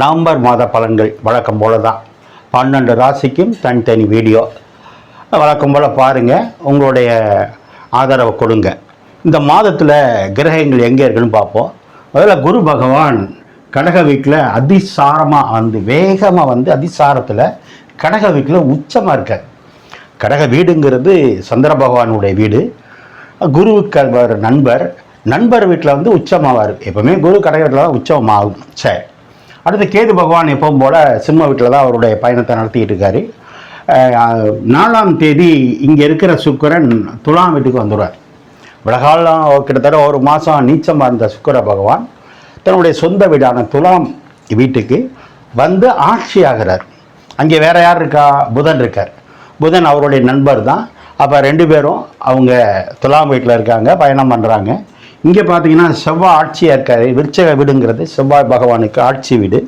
November மாத பலன்கள் வழக்கம் போல தான் பன்னெண்டு ராசிக்கும் தனித்தனி வீடியோ. வழக்கம் போல் பாருங்கள் உங்களுடைய ஆதரவை கொடுங்க. இந்த மாதத்தில் கிரகங்கள் எங்கே இருக்குன்னு பார்ப்போம். முதல்ல குரு பகவான் கடக வீட்டில் அதிசாரமாக வந்து வேகமாக வந்து அதிசாரத்தில் கடக வீட்டில் உச்சமாக இருக்கார். கடக வீடுங்கிறது சந்திர பகவானுடைய வீடு. குருவுக்கு நண்பர். நண்பர் வீட்டில் வந்து உச்சமாவார். எப்பவுமே குரு கடக வீட்டில் தான் உச்சமாகும். சரி. அடுத்து கேது பகவான் எப்பவும் போல் சிம்ம வீட்டில் தான் அவருடைய பயணத்தை நடத்திட்டு இருக்காரு. நாலாம் தேதி இங்கே இருக்கிற சுக்கரன் துலாம் வீட்டுக்கு வந்துடுவார். விலகாலம் கிட்டத்தட்ட ஒரு மாதம் நீச்சமாக இருந்த சுக்கர பகவான் தன்னுடைய சொந்த வீடான துலாம் வீட்டுக்கு வந்து ஆட்சி ஆகிறார். அங்கே வேற யார் இருக்கா? புதன் இருக்கார். புதன் அவருடைய நண்பர் தான். அப்போ ரெண்டு பேரும் அவங்க துலாம் வீட்டில் இருக்காங்க பயணம் பண்ணுறாங்க இங்கே பார்த்தீங்கன்னா செவ்வாய் ஆட்சியாக இருக்கார். விருச்சக வீடுங்கிறது செவ்வாய் பகவானுக்கு ஆட்சி வீடு.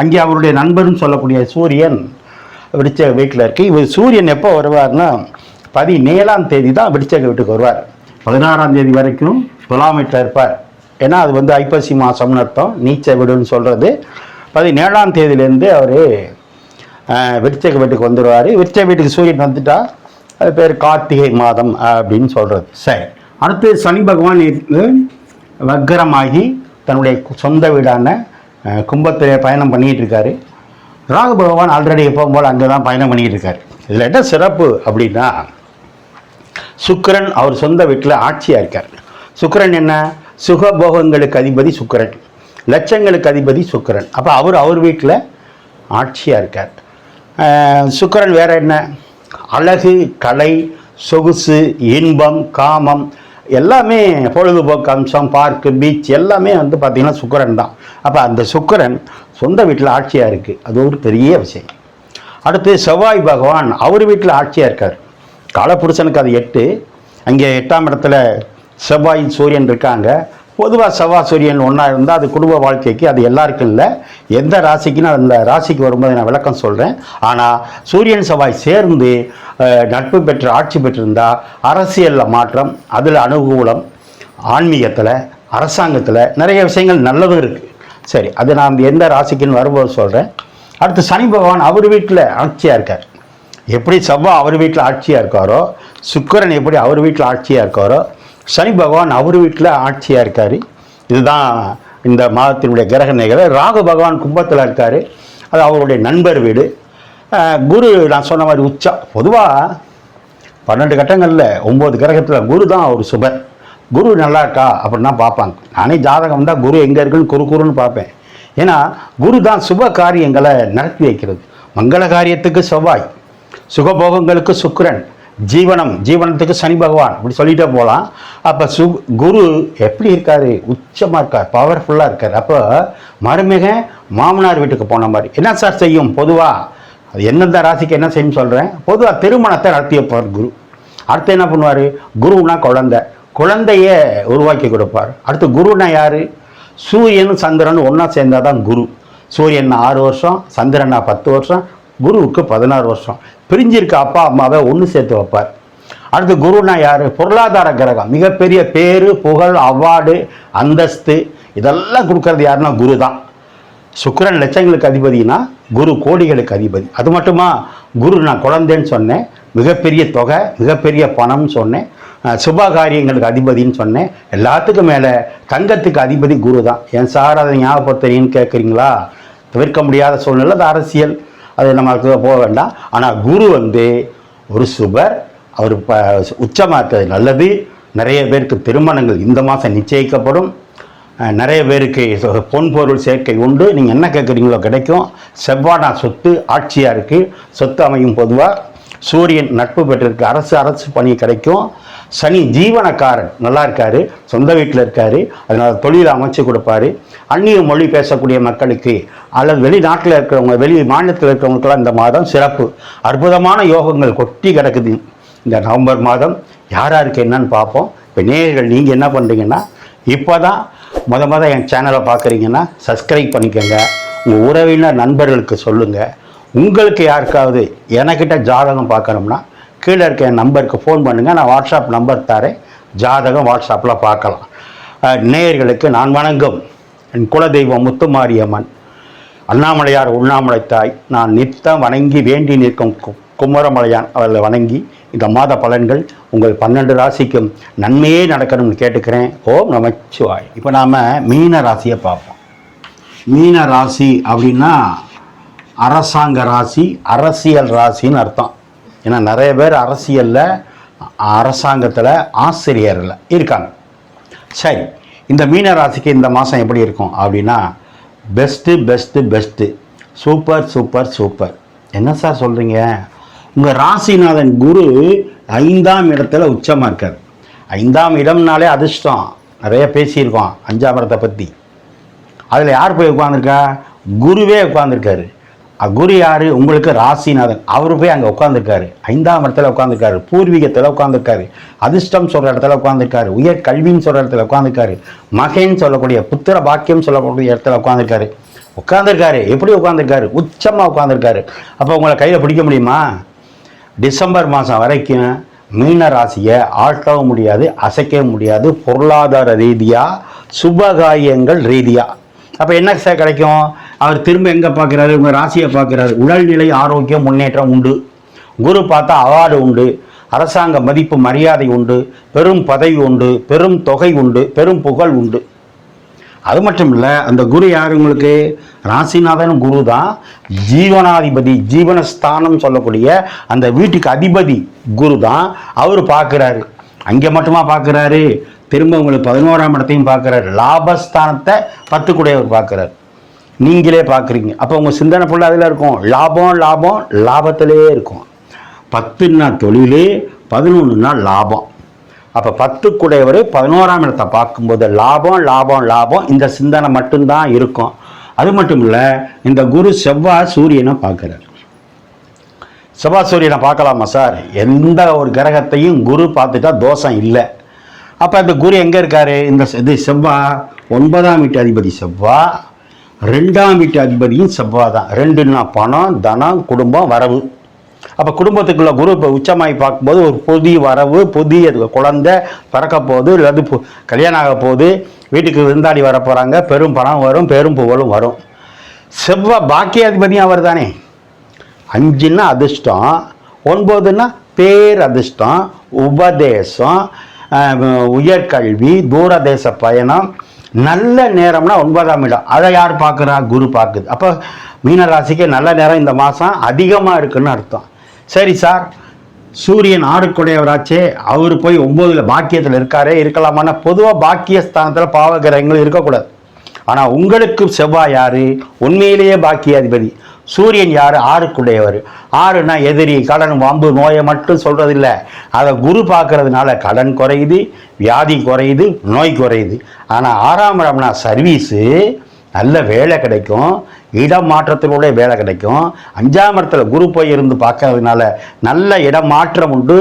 அங்கே அவருடைய நண்பர்னு சொல்லக்கூடிய சூரியன் விருச்சக வீட்டில் இருக்கு. இவர் சூரியன் எப்போ வருவார்னா பதினேழாம் தேதி தான் விருச்சக வீட்டுக்கு வருவார். பதினாறாம் தேதி வரைக்கும் துலாம் வீட்டில் இருப்பார். ஏன்னா அது வந்து ஐப்பசி மாதம்னு அர்த்தம். நீச்ச வீடுன்னு சொல்கிறது பதினேழாம் தேதியிலேருந்து அவர் விருச்சக வீட்டுக்கு வந்துடுவார் விருச்சக வீட்டுக்கு சூரியன் வந்துட்டா அது பேர் கார்த்திகை மாதம் அப்படின்னு சொல்கிறது சரி. அடுத்து சனி பகவான் வக்கரமாகி தன்னுடைய சொந்த வீடான கும்பத்திலே பயணம் பண்ணிகிட்டு இருக்காரு ராகு பகவான் ஆல்ரெடி எப்பவும் போல் அங்கே தான் பயணம் பண்ணிகிட்டு இருக்காரு இதில் என்ன சிறப்பு அப்படின்னா சுக்கிரன் அவர் சொந்த வீட்டில் ஆட்சியாக இருக்கார். சுக்கிரன் என்ன? சுகபோகங்களுக்கு அதிபதி சுக்கிரன். லட்சங்களுக்கு அதிபதி சுக்கிரன். அப்போ அவர் அவர் வீட்டில் ஆட்சியாக இருக்கார். சுக்கரன் வேறு என்ன? அழகு கலை சொகுசு இன்பம் காமம் எல்லாமே பொழுதுபோக்கு அம்சம் பார்க்கு பீச் எல்லாமே வந்து பார்த்திங்கன்னா சுக்கரன் தான். அப்போ அந்த சுக்கரன் சொந்த வீட்டில் ஆட்சியாக இருக்குது அது ஒரு பெரிய விஷயம். அடுத்து செவ்வாய் பகவான் அவர் வீட்டில் ஆட்சியாக இருக்கார். காலப்புருஷனுக்கு அது எட்டு. அங்கே எட்டாம் இடத்துல செவ்வாய் சூரியன் இருக்காங்க. பொதுவாக செவ்வாய் சூரியன் ஒன்றா இருந்தால் அது குடும்ப வாழ்க்கைக்கு அது எல்லாருக்கும் இல்லை. எந்த ராசிக்குன்னு அந்த ராசிக்கு வரும்போது நான் விளக்கம் சொல்கிறேன் ஆனால் சூரியன் செவ்வாய் சேர்ந்து நட்பு பெற்று ஆட்சி பெற்றிருந்தால் அரசியலில் மாற்றம் அதில் அனுகூலம் ஆன்மீகத்தில் அரசாங்கத்தில் நிறைய விஷயங்கள் நல்லதும் இருக்குது சரி அது நான் எந்த ராசிக்குன்னு வரும்போது சொல்கிறேன் அடுத்து சனி பகவான் அவர் வீட்டில் ஆட்சியாக இருக்கார். எப்படி செவ்வாய் அவர் வீட்டில் ஆட்சியாக இருக்காரோ சுக்கிரன் எப்படி அவர் வீட்டில் ஆட்சியாக இருக்காரோ சனி பகவான் அவர் வீட்டில் ஆட்சியாக இருக்கார். இதுதான் இந்த மாதத்தினுடைய கிரக நிகழ்வு. ராகு பகவான் கும்பத்தில் இருக்கார். அது அவருடைய நண்பர் வீடு. குரு நான் சொன்ன மாதிரி உச்சா பொதுவாக பன்னெண்டு கட்டங்களில் ஒம்பது கிரகத்தில் குரு தான் அவர் சுபர் குரு நல்லா இருக்கா அப்படின்னா பார்ப்பாங்க. நானே ஜாதகம் தான் குரு எங்கே இருக்குன்னு குரு குருன்னு பார்ப்பேன். ஏன்னா குரு தான் சுப காரியங்களை நடத்தி வைக்கிறது. மங்கள காரியத்துக்கு செவ்வாய் சுகபோகங்களுக்கு சுக்கிரன் ஜீவனம் ஜீவனத்துக்கு சனி பகவான் இப்படி சொல்லிட்டே போகலாம் அப்போ சு குரு எப்படி இருக்கார்? உச்சமாக இருக்கார் பவர்ஃபுல்லாக இருக்கார். அப்போ மருமக மாமனார் வீட்டுக்கு போன மாதிரி. என்ன சார் செய்யும்? பொதுவாக அது எந்தெந்த ராசிக்கு என்ன செய்யும் சொல்கிறேன் பொதுவாக திருமணத்தை நடத்தி வைப்பார் குரு. அடுத்து என்ன பண்ணுவார்? குருனா குழந்தை. குழந்தைய உருவாக்கி கொடுப்பார். அடுத்து குருனா யார்? சூரியன் சந்திரன் ஒன்றா சேர்ந்தால் தான் குரு. சூரியன் ஆறு வருஷம் சந்திரனா பத்து வருஷம் குருவுக்கு பதினாறு வருஷம். பிரிஞ்சிருக்க அப்பா அம்மாவை ஒன்று சேர்த்து வைப்பார். அடுத்து குருனா யார்? பொருளாதார கிரகம். மிகப்பெரிய பேரு புகழ் அவார்டு அந்தஸ்து இதெல்லாம் கொடுக்கறது யாருன்னா குரு தான் சுக்கரன் லட்சங்களுக்கு அதிபதினா குரு கோடிகளுக்கு அதிபதி. அது மட்டுமா? குரு நான் குழந்தைன்னு சொன்னேன் மிகப்பெரிய தொகை மிகப்பெரிய பணம்னு சொன்னேன் சுப காரியங்களுக்கு அதிபதின்னு சொன்னேன். எல்லாத்துக்கும் மேலே தங்கத்துக்கு அதிபதி குரு தான் ஏன் சார் அதை ஞாபகப்படுத்துறீங்கன்னு கேட்குறீங்களா தவிர்க்க முடியாத சூழ்நிலை அது அரசியல். அது நமக்கு போக வேண்டாம். ஆனால் குரு வந்து ஒரு சுபர் அவர் ப உச்சமாக இருக்கிறது நல்லது. நிறைய பேருக்கு திருமணங்கள் இந்த மாதம் நிச்சயிக்கப்படும். நிறைய பேருக்கு பொன்பொருள் பொன் பொருள் சேர்க்கை உண்டு. நீங்கள் என்ன கேட்குறீங்களோ கிடைக்கும். செவ்வானா சொத்து ஆட்சியாக இருக்குது சொத்து அமையும் பொதுவாக சூரியன் நட்பு பெற்றிருக்கு. அரசு அரசு பணி கிடைக்கும். சனி ஜீவனக்காரன் நல்லா இருக்காரு. சொந்த வீட்டில் இருக்காரு. அதனால் தொழில் அமைச்சு கொடுப்பாரு. அந்நிய மொழி பேசக்கூடிய மக்களுக்கு அல்லது வெளிநாட்டில் இருக்கிறவங்க வெளி மாநிலத்தில் இருக்கிறவங்களுக்கெல்லாம் இந்த மாதம் சிறப்பு. அற்புதமான யோகங்கள் கொட்டி கிடக்குது. இந்த நவம்பர் மாதம் யார் யாருக்கு என்னன்னு பார்ப்போம். இப்போ நேயர்கள் நீங்கள் என்ன பண்ணுறீங்கன்னா இப்போ தான் முத முத என் சேனலை பார்க்குறீங்கன்னா சப்ஸ்கிரைப் பண்ணிக்கோங்க. உங்கள் உறவினர் நண்பர்களுக்கு சொல்லுங்கள் உங்களுக்கு யாருக்காவது எனக்கிட்ட ஜாதகம் பார்க்கணும்னா கீழே இருக்க என் நம்பருக்கு ஃபோன் பண்ணுங்கள் நான் வாட்ஸ்அப் நம்பர் தரேன். ஜாதகம் வாட்ஸ்அப்பில் பார்க்கலாம். நேயர்களுக்கு நான் வணங்கும். என் குலதெய்வம் முத்துமாரியம்மன். அண்ணாமலையார் உண்ணாமலை தாய் நான் நித்தம் வணங்கி வேண்டி நிற்கும் கு- குமரமலையான் அவர்களை வணங்கி இந்த மாத பலன்கள் உங்கள் பன்னெண்டு ராசிக்கும் நன்மையே நடக்கணும்னு கேட்டுக்கிறேன். ஓம் நமச்சிவாய். இப்போ நாம் மீன ராசியை பார்ப்போம். மீன ராசி அப்படின்னா அரசாங்க ராசி அரசியல் ராசின்னு அர்த்தம். ஏன்னா நிறைய பேர் அரசியலில் அரசாங்கத்தில் ஆசிரியரில் இருக்காங்க. சரி இந்த மீன ராசிக்கு இந்த மாதம் எப்படி இருக்கும் அப்படின்னா best best best super super super. என்ன சார் சொல்கிறீங்க உங்கள் ராசிநாதன் குரு ஐந்தாம் இடத்துல உச்சமாக இருக்கார். ஐந்தாம் இடம்னாலே அதிர்ஷ்டம். நிறைய பேசியிருக்கோம் அஞ்சாம் இடத்தை பற்றி அதில் யார் போய் உட்காந்துருக்கா குருவே உட்காந்துருக்காரு குரு யார்? உங்களுக்கு ராசிநாதன். அவர் போய் அங்கே உட்காந்துருக்காரு ஐந்தாம் இடத்துல உட்காந்துருக்காரு பூர்வீகத்தில் உட்காந்துருக்காரு அதிர்ஷ்டம் சொல்கிற இடத்துல உட்காந்துருக்காரு உயர் கல்வின்னு சொல்கிற இடத்துல உட்காந்துருக்காரு மகன் சொல்லக்கூடிய புத்திர பாக்கியம் சொல்லக்கூடிய இடத்துல உட்காந்துருக்காரு உட்காந்துருக்காரு எப்படி உட்காந்துருக்காரு உச்சமாக உட்காந்துருக்காரு அப்போ உங்களை கையில் பிடிக்க முடியுமா? டிசம்பர் மாதம் வரைக்கும் மீன ராசியை ஆட்டவும் முடியாது அசைக்கவும் முடியாது. பொருளாதார ரீதியாக சுபகாரியங்கள் ரீதியாக அப்போ என்ன சார் கிடைக்கும்? அவர் திரும்ப எங்கே பார்க்குறாரு? உங்கள் ராசியை பார்க்குறாரு. உடல்நிலை ஆரோக்கியம் முன்னேற்றம் உண்டு. குரு பார்த்தா அவார்டு உண்டு. அரசாங்க மதிப்பு மரியாதை உண்டு. பெரும் பதவி உண்டு. பெரும் தொகை உண்டு. பெரும் புகழ் உண்டு. அது மட்டும் இல்லை அந்த குரு யார் உங்களுக்கு? ராசிநாதன் குரு தான். ஜீவனாதிபதி ஜீவனஸ்தானம் சொல்லக்கூடிய அந்த வீட்டுக்கு அதிபதி குரு தான். அவர் பார்க்குறாரு. அங்கே மட்டுமா பார்க்குறாரு? திரும்ப உங்களுக்கு பதினோராம் இடத்தையும் பார்க்குறாரு. லாபஸ்தானத்தை பத்துக்குடையவர் பார்க்குறாரு. நீங்களே பார்க்குறீங்க. அப்போ உங்கள் சிந்தனை ஃபுல்லாக அதில் இருக்கும். லாபம் லாபம் லாபத்திலே இருக்கும். பத்துன்னா தொழில் பதினொன்றுனா லாபம். அப்போ பத்துக்குடையவர் பதினோராம் இடத்தை பார்க்கும்போது லாபம் லாபம் லாபம் இந்த சிந்தனை மட்டும்தான் இருக்கும். அது மட்டும் இல்லை இந்த குரு செவ்வாய் சூரியனை பார்க்குறாரு. செவ்வாய் சூரியனை பார்க்கலாமா சார்? எந்த ஒரு கிரகத்தையும் குரு பார்த்துட்டா தோஷம் இல்லை. அப்போ இந்த குரு எங்கே இருக்காரு? இந்த இது செவ்வாய் ஒன்பதாம் வீட்டு அதிபதி செவ்வாய் ரெண்டாம் வீட்டு அதிபதியும் செவ்வாய் தான் ரெண்டுன்னா பணம் தனம் குடும்பம் வரவு. அப்போ குடும்பத்துக்குள்ள குரு இப்போ உச்சமாகி பார்க்கும்போது ஒரு புதிய வரவு புதிய குழந்தை பிறக்க போகுது இல்லாது பு- கல்யாணம் ஆக போகுது வீட்டுக்கு விருந்தாடி வர போகிறாங்க பெரும் பணம் வரும் பெரும் புகழும் வரும். செவ்வாய் பாக்கியாதிபதியும் அவர் தானே அஞ்சுன்னா அதிர்ஷ்டம் ஒன்பதுன்னா பேர் அதிர்ஷ்டம் உபதேசம் உயர்கல்வி தூரதேச பயணம் நல்ல நேரம்னா ஒன்பதாம் இடம். அதை யார் பார்க்குறா? குரு பார்க்குது. அப்போ மீனராசிக்கு நல்ல நேரம் இந்த மாதம் அதிகமாக இருக்குன்னு அர்த்தம். சரி சார் சூரியன் ஆடுக்குடையவராச்சே அவர் போய் ஒம்போதில் பாக்கியத்தில் இருக்காரே இருக்கலாமான்னா பொதுவாக பாக்கியஸ்தானத்தில் பாவகிரகங்கள் இருக்கக்கூடாது. ஆனால் உங்களுக்கு செவ்வாய் யாரு? உண்மையிலேயே பாக்கியாதிபதி. சூரியன் யார்? ஆறுக்குடையவர். ஆறுனா எதிரி கடன் வம்பு நோயை மட்டும் சொல்றது அதை குரு பார்க்கறதுனால கடன் குறையுது வியாதி குறையுது நோய் குறையுது. ஆனால் ஆறாம் இடம்னா சர்வீஸு நல்ல வேலை கிடைக்கும் இடம் மாற்றத்தினுடைய வேலை கிடைக்கும். அஞ்சாம் இடத்துல குரு போய் இருந்து பார்க்கறதுனால நல்ல இடம் மாற்றம் உண்டு.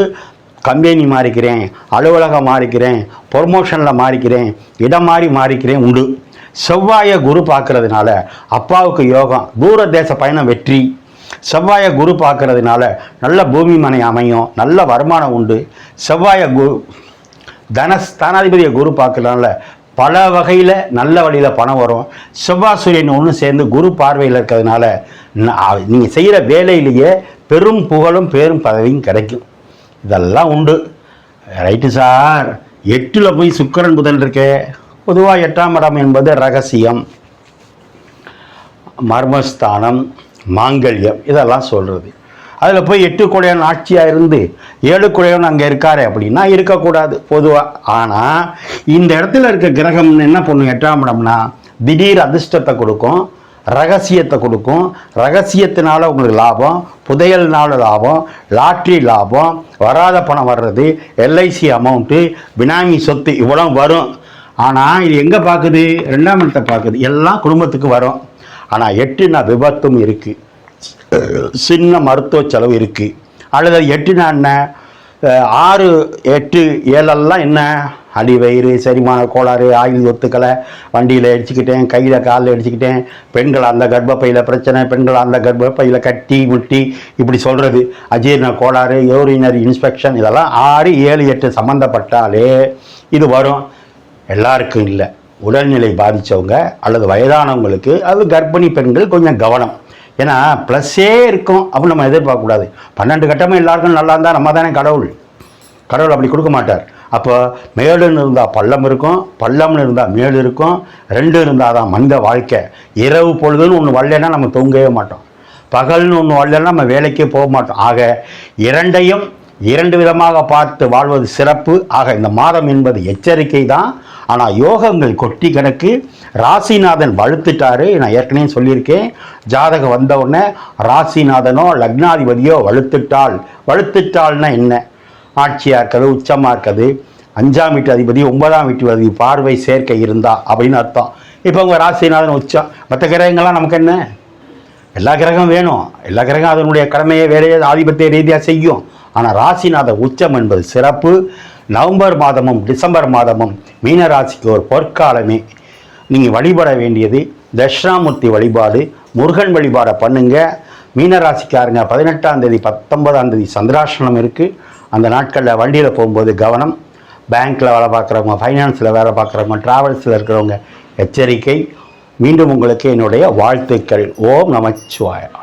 கம்பெனி மாறிக்கிறேன் அலுவலகம் மாறிக்கிறேன் ப்ரொமோஷனில் மாறிக்கிறேன் இடம் மாறி மாறிக்கிறேன் உண்டு. செவ்வாயை குரு பார்க்கறதுனால அப்பாவுக்கு யோகம் தூர தேச பயணம் வெற்றி. செவ்வாயை குரு பார்க்கறதுனால நல்ல பூமி மனை அமையும் நல்ல வருமானம் உண்டு. செவ்வாயை குரு தனஸ்தானாதிபதியை குரு பார்க்கறதுனால பல வகையில் நல்ல வழியில் பணம் வரும். செவ்வாய் சூரியன் ஒன்று சேர்ந்து குரு பார்வையில் இருக்கிறதுனால நீங்கள் செய்கிற வேலையிலேயே பெரும் புகழும் பெரும் பதவியும் கிடைக்கும். இதெல்லாம் உண்டு. Right sir. எட்டில் போய் சுக்கிரன் புதன் இருக்கே. பொதுவாக எட்டாம் இடம் என்பது ரகசியம் மர்மஸ்தானம் மாங்கல்யம் இதெல்லாம் சொல்கிறது அதில் போய் எட்டு குடையன் ஆட்சியாக இருந்து ஏழு குடையன் அங்கே இருக்காரு அப்படின்னா இருக்கக்கூடாது பொதுவாக ஆனால் இந்த இடத்துல இருக்க கிரகம் என்ன பண்ணும் எட்டாம் இடம்னா திடீர் அதிர்ஷ்டத்தை கொடுக்கும் ரகசியத்தை கொடுக்கும். ரகசியத்தினால உங்களுக்கு லாபம் புதையல்னால லாபம் லாட்ரி லாபம் வராத பணம் வர்றது எல்ஐசி அமௌண்ட்டு பினாமி சொத்து இவ்வளோ வரும். ஆனால் இது எங்கே பார்க்குது ரெண்டாம் இடத்தை பார்க்குது எல்லாம் குடும்பத்துக்கு வரும். ஆனால் எட்டுனா விபத்தும் இருக்குது சின்ன மருத்துவ செலவு இருக்குது அல்லது எட்டுனா என்ன? ஆறு எட்டு ஏழெல்லாம் என்ன? அடிவயிறு செரிமான கோளாறு ஆயுள் ஒத்துக்களை வண்டியில் அடிச்சுக்கிட்டேன் கையில் காலில் அடிச்சுக்கிட்டேன் பெண்கள் அந்த கர்ப்பப்பையில் பிரச்சனை பெண்கள் அந்த கர்ப்பப்பையில் கட்டி முட்டி இப்படி சொல்கிறது அஜீர்ண கோளாறு யூரினரி இன்ஸ்பெக்ஷன் இதெல்லாம் ஆறு ஏழு எட்டு சம்மந்தப்பட்டாலே இது வரும். எல்லாருக்கும் இல்லை. உடல்நிலை பாதித்தவங்க அல்லது வயதானவங்களுக்கு அது கர்ப்பிணி பெண்கள் கொஞ்சம் கவனம். ஏன்னா ப்ளஸ்ஸே இருக்கும் அப்படின்னு நம்ம எதிர்பார்க்கக்கூடாது பன்னெண்டு கட்டமும் எல்லாருக்கும் நல்லா இருந்தால் நம்ம தானே கடவுள். கடவுள் அப்படி கொடுக்க மாட்டார். அப்போ மேடுன்னு இருந்தால் பள்ளம் இருக்கும் பள்ளம்னு இருந்தால் மேடு இருக்கும் ரெண்டு இருந்தால் தான் மனித வாழ்க்கை. இரவு பொழுதுன்னு ஒன்று வரலைன்னா நம்ம தூங்கவே மாட்டோம். பகல்னு ஒன்று வரலன்னா நம்ம வேலைக்கே போக மாட்டோம். ஆக இரண்டையும் இரண்டு விதமாக பார்த்து வாழ்வது சிறப்பு. ஆக இந்த மாதம் என்பது எச்சரிக்கை தான் ஆனால் யோகங்கள் கொட்டி கணக்கு ராசிநாதன் வலுத்துட்டாரு. நான் ஏற்கனவே சொல்லியிருக்கேன். ஜாதகம் வந்தவுடனே ராசிநாதனோ லக்னாதிபதியோ வலுத்துட்டால் வலுத்துட்டால்னா என்ன? ஆட்சியாக இருக்கிறது உச்சமாக இருக்கிறது. அஞ்சாம் வீட்டு அதிபதி ஒன்பதாம் வீட்டு அதிபதி பார்வை சேர்க்கை இருந்தா அப்படின்னு அர்த்தம். இப்போ உங்கள் ராசிநாதன் உச்சம். மற்ற கிரகங்கள்லாம் நமக்கு என்ன? எல்லா கிரகம் வேணும். எல்லா கிரகம் அதனுடைய கடமையை வேலையை ஆதிபத்திய ரீதியாக செய்யும். ஆனால் ராசிநாத உச்சம் என்பது சிறப்பு. நவம்பர் மாதமும் டிசம்பர் மாதமும் மீன ராசிக்கு ஒரு பொற்காலமே. நீங்கள் வழிபட வேண்டியது தட்சிணாமூர்த்தி வழிபாடு. முருகன் வழிபாடை பண்ணுங்க. மீனராசிக்காரங்க பதினெட்டாம் தேதி பத்தொன்பதாம் தேதி சந்திராசனம் இருக்குது அந்த நாட்களில் வண்டியில் போகும்போது கவனம். பேங்க்கில் வேலை பார்க்குறவங்க ஃபைனான்ஸில் வேலை பார்க்குறவங்க ட்ராவல்ஸில் இருக்கிறவங்க எச்சரிக்கை. மீண்டும் உங்களுக்கு என்னுடைய வாழ்த்துக்கள். ஓம் நமச்சிவாயா